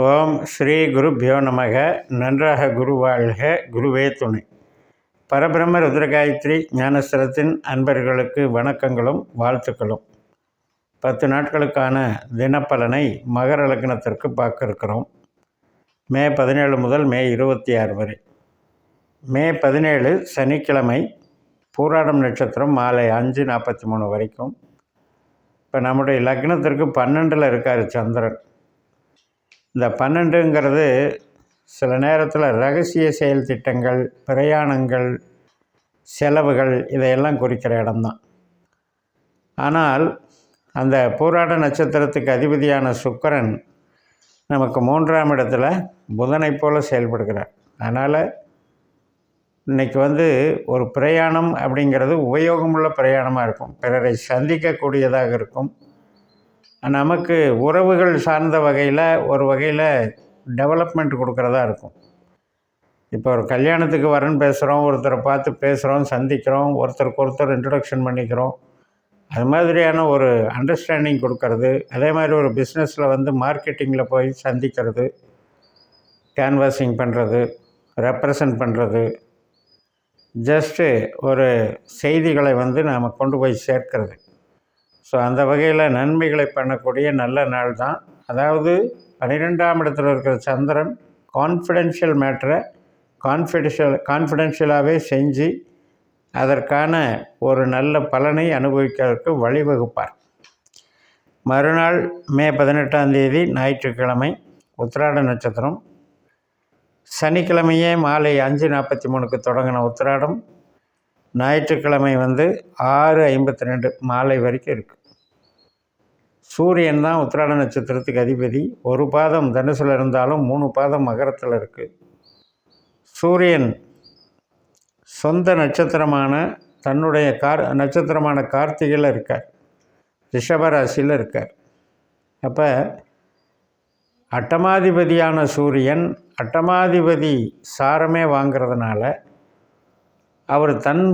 ஓம் ஸ்ரீ குருப்பியோ நமக. நன்றாக குரு வாழ்க. குருவே துணை. பரபிரம்ம ருத்ரகாயத்ரி ஞானஸ்திரத்தின் அன்பர்களுக்கு வணக்கங்களும் வாழ்த்துக்களும். பத்து நாட்களுக்கான தினப்பலனை மகர லக்னத்திற்கு பார்க்க இருக்கிறோம் மே பதினேழு முதல் மே இருபத்தி ஆறு வரை. மே பதினேழு சனிக்கிழமை பூராடம் நட்சத்திரம் மாலை அஞ்சு நாற்பத்தி மூணு வரைக்கும். இப்போ நம்முடைய லக்னத்திற்கு பன்னெண்டில் இருக்கார் சந்திரன். இந்த பன்னெண்டுங்கிறது சில நேரத்தில் ரகசிய செயல் திட்டங்கள் பிரயாணங்கள் செலவுகள் இதையெல்லாம் குறிக்கிற இடம்தான். ஆனால் அந்த பூராட நட்சத்திரத்துக்கு அதிபதியான சுக்கரன் நமக்கு மூன்றாம் இடத்துல புதனை போல் செயல்படுகிறார். அதனால் இன்றைக்கி வந்து ஒரு பிரயாணம் அப்படிங்கிறது உபயோகமுள்ள பிரயாணமாக இருக்கும். பிறரை சந்திக்கக்கூடியதாக இருக்கும். நமக்கு உறவுகள் சார்ந்த வகையில் ஒரு வகையில் டெவலப்மெண்ட் கொடுக்குறதா இருக்கும். இப்போ ஒரு கல்யாணத்துக்கு வரேன்னு பேசுகிறோம் ஒருத்தரை பார்த்து பேசுகிறோம் சந்திக்கிறோம் ஒருத்தருக்கு ஒருத்தர் இன்ட்ரடக்ஷன் பண்ணிக்கிறோம். அது மாதிரியான ஒரு அண்டர்ஸ்டாண்டிங் கொடுக்கறது. அதே மாதிரி ஒரு பிஸ்னஸில் வந்து மார்க்கெட்டிங்கில் போய் சந்திக்கிறது கேன்வாசிங் பண்ணுறது ரெப்ரசன்ட் பண்ணுறது ஜஸ்ட்டு ஒரு செய்திகளை வந்து நாம் கொண்டு போய் சேர்க்கிறது. ஸோ அந்த வகையில் நன்மைகளை பண்ணக்கூடிய நல்ல நாள் தான். அதாவது பன்னிரெண்டாம் இடத்துல இருக்கிற சந்திரன் கான்ஃபிடென்ஷியல் மேட்ரை கான்ஃபிடென்ஷியல் கான்ஃபிடென்ஷியலாகவே செஞ்சு அதற்கான ஒரு நல்ல பலனை அனுபவிக்கிறதுக்கு வழிவகுப்பார். மறுநாள் மே பதினெட்டாம் தேதி ஞாயிற்றுக்கிழமை உத்திராட நட்சத்திரம். சனிக்கிழமையே மாலை அஞ்சு நாற்பத்தி மூணுக்கு தொடங்கின உத்திராடம். ஞாயிற்றுக்கிழமை வந்து ஆறு ஐம்பத்தி ரெண்டு மாலை வரைக்கும் இருக்குது சூரியன் தான் உத்திராட நட்சத்திரத்துக்கு அதிபதி. ஒரு பாதம் தனுசில் இருந்தாலும் மூணு பாதம் மகரத்தில் இருக்குது சூரியன் சொந்த நட்சத்திரமான தன்னுடைய கார் நட்சத்திரமான கார்த்திகையில் இருக்கார். ரிஷபராசியில் இருக்கார். அப்போ அட்டமாதிபதியான சூரியன் அட்டமாதிபதி சாரமே வாங்கிறதுனால அவர் தன்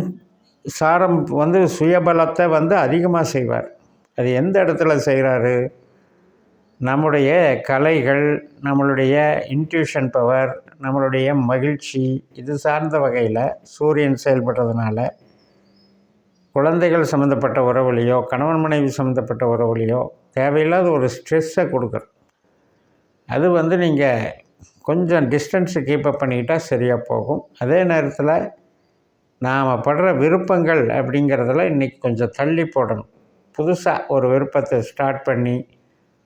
சாரம் வந்து சுயபலத்தை வந்து அதிகமாக செய்வார். அது எந்த இடத்துல செய்கிறாரு? நம்முடைய கலைகள் நம்மளுடைய இன்ட்யூஷன் பவர் நம்மளுடைய மகிழ்ச்சி இது சார்ந்த வகையில் சூரியன் செயல்படுறதுனால குழந்தைகள் சம்மந்தப்பட்ட உறவுலையோ கணவன் மனைவி சம்மந்தப்பட்ட உறவுலையோ தேவையில்லாத ஒரு ஸ்ட்ரெஸ்ஸை கொடுக்குறோம் அது வந்து நீங்கள் கொஞ்சம் டிஸ்டன்ஸு கீப்பப் பண்ணிக்கிட்டால் சரியாக போகும். அதே நேரத்தில் நாம் படுற விருப்பங்கள் அப்படிங்கிறதுல இன்றைக்கி கொஞ்சம் தள்ளி போடணும். புதுசாக ஒரு விருப்பத்தை ஸ்டார்ட் பண்ணி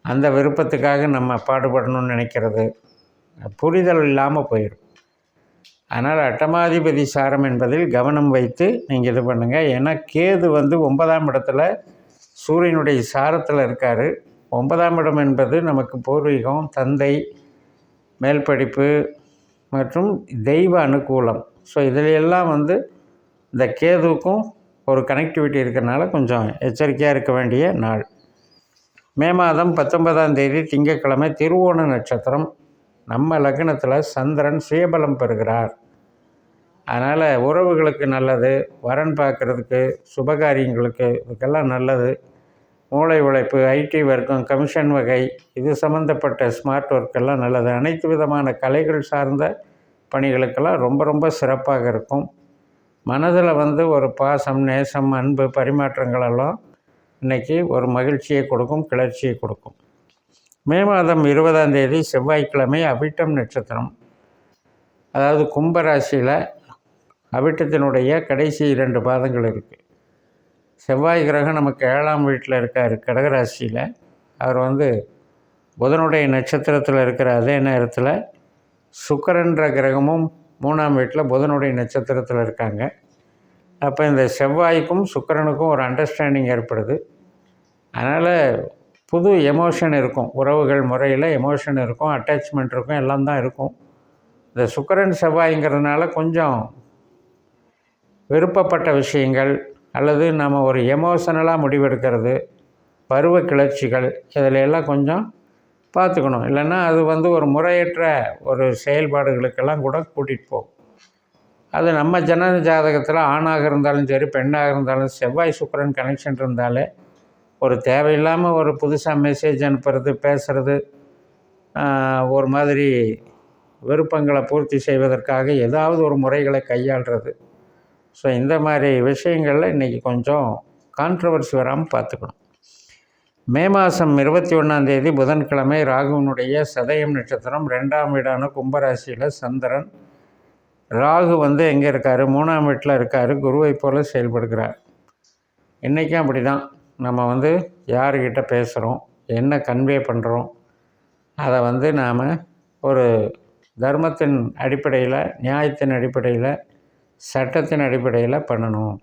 அந்த விருப்பத்துக்காக நம்ம பாடுபடணும்னு நினைக்கிறது புரிதல் இல்லாமல் போயிடும். அதனால் அட்டமாதிபதி சாரம் என்பதில் கவனம் வைத்து நீங்கள் இது பண்ணுங்கள் ஏன்னா கேது வந்து ஒன்பதாம் இடத்துல சூரியனுடைய சாரத்தில் இருக்கார். ஒன்பதாம் இடம் என்பது நமக்கு பூர்வீகம் தந்தை மேல் படிப்பு மற்றும் தெய்வ அனுகூலம். ஸோ இதிலெல்லாம் வந்து இந்த கேதுவுக்கும் ஒரு கனெக்டிவிட்டி இருக்கிறனால கொஞ்சம் எச்சரிக்கையாக இருக்க வேண்டிய நாள். மே மாதம் பத்தொன்பதாம் தேதி திங்கட்கிழமை திருவோண நட்சத்திரம். நம்ம லக்னத்தில் சந்திரன் சுயபலம் பெறுகிறார். அதனால் உறவுகளுக்கு நல்லது வரன் பார்க்குறதுக்கு சுபகாரியங்களுக்கு இதுக்கெல்லாம் நல்லது. மூளை உழைப்பு ஐடி வர்க்கம் கமிஷன் வகை இது சம்மந்தப்பட்ட ஸ்மார்ட் ஒர்க்கெல்லாம் நல்லது. அனைத்து விதமான கலைகள் சார்ந்த பணிகளுக்கெல்லாம் ரொம்ப ரொம்ப சிறப்பாக இருக்கும். மனதில் வந்து ஒரு பாசம் நேசம் அன்பு பரிமாற்றங்களெல்லாம் இன்றைக்கி ஒரு மகிழ்ச்சியை கொடுக்கும் கிளர்ச்சியை கொடுக்கும். மே மாதம் இருபதாம் தேதி செவ்வாய்க்கிழமை அவிட்டம் நட்சத்திரம். அதாவது கும்பராசியில் அவிட்டத்தினுடைய கடைசி இரண்டு பாதங்கள் இருக்குது செவ்வாய் கிரகம் நமக்கு ஏழாம் வீட்டில் இருக்கார் கடகராசியில். அவர் வந்து புதனுடைய நட்சத்திரத்தில் இருக்கிற அதே நேரத்தில் சுக்கரன்ற கிரகமும் மூணாம் வீட்டில் புதனுடைய நட்சத்திரத்தில் இருக்காங்க. அப்போ இந்த செவ்வாய்க்கும் சுக்கரனுக்கும் ஒரு அண்டர்ஸ்டாண்டிங் ஏற்படுது. அதனால் புது எமோஷன் இருக்கும். உறவுகள் முறையில் எமோஷன் இருக்கும் அட்டாச்மெண்ட் இருக்கும் எல்லாம் தான் இருக்கும். இந்த சுக்கரன் செவ்வாய்ங்கிறதுனால கொஞ்சம் விருப்பப்பட்ட விஷயங்கள் அல்லது நம்ம ஒரு எமோஷனலாக முடிவெடுக்கிறது பருவ கிளர்ச்சிகள் இதில் எல்லாம் கொஞ்சம் பார்த்துக்கணும். இல்லைன்னா அது வந்து ஒரு முறையற்ற ஒரு செயல்பாடுகளுக்கெல்லாம் கூட கூட்டிகிட்டு போகும். அது நம்ம ஜன ஜாதகத்தில் ஆணாக இருந்தாலும் சரி பெண்ணாக இருந்தாலும் செவ்வாய் சுக்கரன் கனெக்ஷன் இருந்தாலே ஒரு தேவையில்லாமல் ஒரு புதுசாக மெசேஜ் அனுப்புறது பேசுகிறது ஒரு மாதிரி விருப்பங்களை பூர்த்தி செய்வதற்காக ஏதாவது ஒரு முறைகளை கையாளுறது. ஸோ இந்த மாதிரி விஷயங்களில் இன்றைக்கி கொஞ்சம் கான்ட்ரவர்சி வராமல் பார்த்துக்கணும். மே மாதம் இருபத்தி ஒன்றாந்தேதி புதன்கிழமை ராகுவினுடைய சதயம் நட்சத்திரம் ரெண்டாம் வீடான கும்பராசியில் சந்திரன். ராகு வந்து எங்கே இருக்கார்? மூணாம் வீட்டில் இருக்கார். குருவை போல் செயல்படுகிறார். இன்றைக்கும் அப்படி தான் நம்ம வந்து யாருக்கிட்ட பேசுகிறோம் என்ன கன்வே பண்ணுறோம் அதை வந்து நாம் ஒரு தர்மத்தின் அடிப்படையில் நியாயத்தின் அடிப்படையில் சட்டத்தின் அடிப்படையில் பண்ணணும்.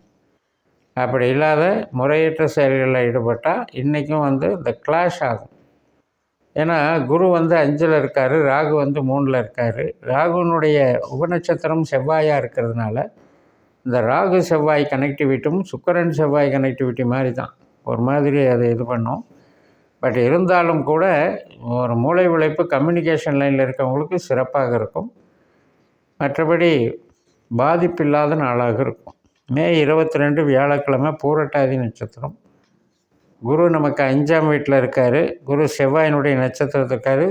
அப்படி இல்லாத முறையற்ற செயல்களில் ஈடுபட்டால் இன்றைக்கும் வந்து இந்த கிளாஷ் ஆகும். ஏன்னா குரு வந்து அஞ்சில் இருக்கார் ராகு வந்து மூணில் இருக்கார். ராகுனுடைய உபநட்சத்திரம் செவ்வாயாக இருக்கிறதுனால இந்த ராகு செவ்வாய் கனெக்டிவிட்டும் சுக்கரன் செவ்வாய் கனெக்டிவிட்டி மாதிரி தான். ஒரு மாதிரி அது இது பண்ணும். பட் இருந்தாலும் கூட ஒரு மூளை உழைப்பு கம்யூனிகேஷன் லைனில் இருக்கவங்களுக்கு சிறப்பாக இருக்கும். மற்றபடி பாதிப்பில்லாத நாளாக இருக்கும். மே இருபத்தி ரெண்டு வியாழக்கிழமை பூரட்டாதி நட்சத்திரம். குரு நமக்கு அஞ்சாம் வீட்டில் இருக்கார். குரு செவ்வாயினுடைய நட்சத்திரத்தில் இருக்கார்.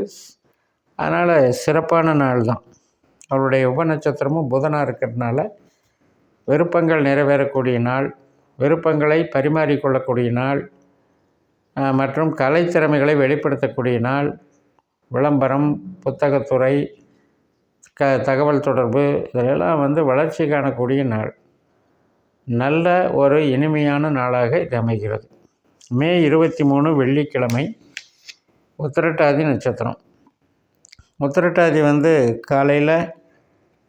அதனால் சிறப்பான நாள் தான். அவருடைய உப நட்சத்திரமும் புதனாக இருக்கிறதுனால விருப்பங்கள் நிறைவேறக்கூடிய நாள் விருப்பங்களை பரிமாறிக்கொள்ளக்கூடிய நாள் மற்றும் கலைத்திறமைகளை வெளிப்படுத்தக்கூடிய நாள் விளம்பரம் புத்தகத்துறை க தகவல் தொடர்பு இதெல்லாம் வந்து வளர்ச்சி காணக்கூடிய நாள். நல்ல ஒரு இனிமையான நாளாக இது அமைகிறது. மே இருபத்தி மூணு வெள்ளிக்கிழமை உத்திரட்டாதி நட்சத்திரம். உத்திரட்டாதி வந்து காலையில்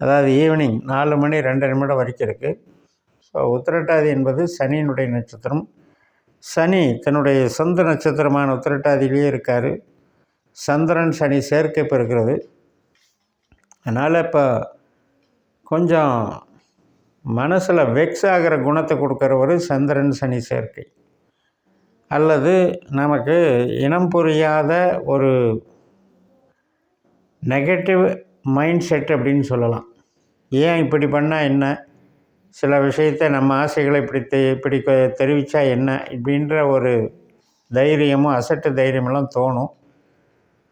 அதாவது ஈவினிங் நாலு மணி ரெண்டு நிமிடம் வரைக்கும் இருக்குது ஸோ உத்திரட்டாதி என்பது சனியினுடைய நட்சத்திரம். சனி தன்னுடைய சொந்த நட்சத்திரமான உத்திரட்டாதியிலேயே இருக்கார். சந்திரன் சனி சேர்க்கை பெறுகிறது. அதனால் இப்போ கொஞ்சம் மனசில் வெக்ஸ் ஆகிற குணத்தை கொடுக்குற ஒரு சந்திரன் சனி சேர்க்கை. அல்லது நமக்கு இனம் புரியாத ஒரு நெகட்டிவ் மைண்ட் செட் அப்படின்னு சொல்லலாம். ஏன் இப்படி பண்ணால் என்ன? சில விஷயத்தை நம்ம ஆசைகளை இப்படி தெ இப்படி தெரிவித்தா என்ன? இப்படின்ற ஒரு தைரியமும் அசட்டு தைரியமெல்லாம் தோணும்.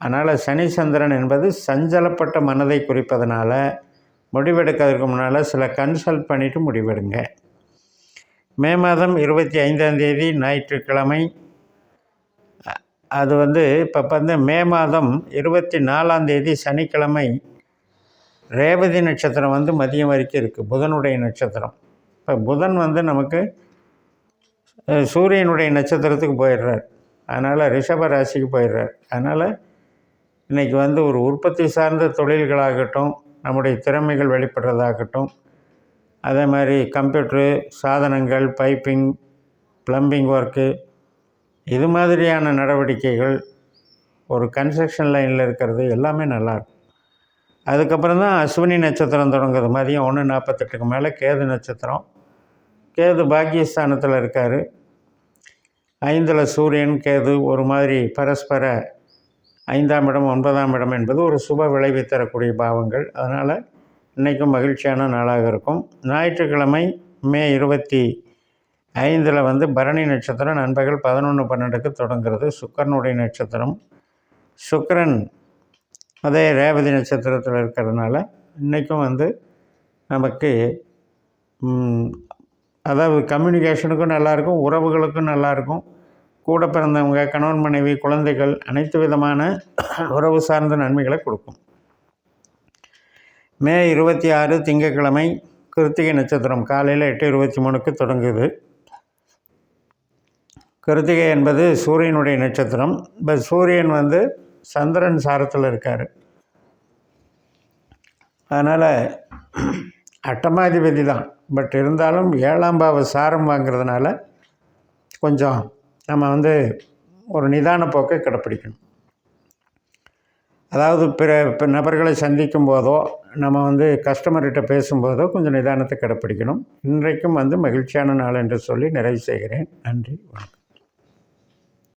அதனால் சனி சந்திரன் என்பது சஞ்சலப்பட்ட மனதை குறிப்பதனால முடிவெடுக்கிறதுக்கு முன்னால் சில கன்சல்ட் பண்ணிவிட்டு முடிவெடுங்க. மே மாதம் இருபத்தி ஐந்தாம் தேதி ஞாயிற்றுக்கிழமை. அது வந்து இப்போ வந்து மே மாதம் இருபத்தி நாலாம் தேதி சனிக்கிழமை. ரேவதி நட்சத்திரம் வந்து மதியம் வரைக்கும் இருக்குது புதனுடைய நட்சத்திரம். இப்போ புதன் வந்து நமக்கு சூரியனுடைய நட்சத்திரத்துக்கு போயிடுறார். அதனால் ரிஷப ராசிக்கு போயிடுறார். அதனால் இன்றைக்கி வந்து ஒரு உற்பத்தி சார்ந்த தொழில்களாகட்டும் நம்முடைய திறமைகள் வெளிப்படுறதாகட்டும். அதே மாதிரி கம்ப்யூட்ரு சாதனங்கள் பைப்பிங் ப்ளம்பிங் ஒர்க்கு இது மாதிரியான நடவடிக்கைகள் ஒரு கன்ஸ்ட்ரக்ஷன் லைனில் இருக்கிறது எல்லாமே நல்லாயிருக்கும் அதுக்கப்புறம் தான் அஸ்வினி நட்சத்திரம் தொடங்குது. மதியம் ஒன்று நாற்பத்தெட்டுக்கு மேலே கேது நட்சத்திரம். கேது பாக்கியஸ்தானத்தில் இருக்கார். ஐந்தில் சூரியன் கேது ஒரு மாதிரி பரஸ்பர ஐந்தாம் இடம் ஒன்பதாம் இடம் என்பது ஒரு சுப விளைவை தரக்கூடிய பாவங்கள். அதனால் இன்றைக்கும் மகிழ்ச்சியான நாளாக இருக்கும். ஞாயிற்றுக்கிழமை மே இருபத்தி ஐந்தில் வந்து பரணி நட்சத்திரம் நண்பர்கள் பதினொன்று பன்னெண்டுக்கு தொடங்குறது. சுக்கரனுடைய நட்சத்திரம். சுக்கரன் அதே ரேவதி நட்சத்திரத்தில் இருக்கிறதுனால இன்றைக்கும் வந்து நமக்கு அதாவது கம்யூனிகேஷனுக்கும் நல்லாயிருக்கும் உறவுகளுக்கும் நல்லாயிருக்கும் கூட பிறந்தவங்க கணவன் மனைவி குழந்தைகள் அனைத்து விதமான உறவு சார்ந்த நன்மைகளை கொடுக்கும். மே இருபத்தி ஆறு திங்கட்கிழமை கிருத்திகை நட்சத்திரம். காலையில் எட்டு இருபத்தி மூணுக்கு தொடங்குது. கிருத்திகை என்பது சூரியனுடைய நட்சத்திரம். பட் சூரியன் வந்து சந்திரன் சாரத்தில் இருக்கார். அதனால் அட்டமாதிபதி தான். பட் இருந்தாலும் ஏழாம் பாவ சாரம் வாங்கிறதுனால கொஞ்சம் நம்ம வந்து ஒரு நிதான போக்கை கடைப்பிடிக்கணும். அதாவது பிற நபர்களை சந்திக்கும் போதோ நம்ம வந்து கஸ்டமர்கிட்ட பேசும்போதோ கொஞ்சம் நிதானத்தை கடைப்பிடிக்கணும். இன்றைக்கும் வந்து மகிழ்ச்சியான நாள் என்று சொல்லி நிறைவு செய்கிறேன். நன்றி வணக்கம்.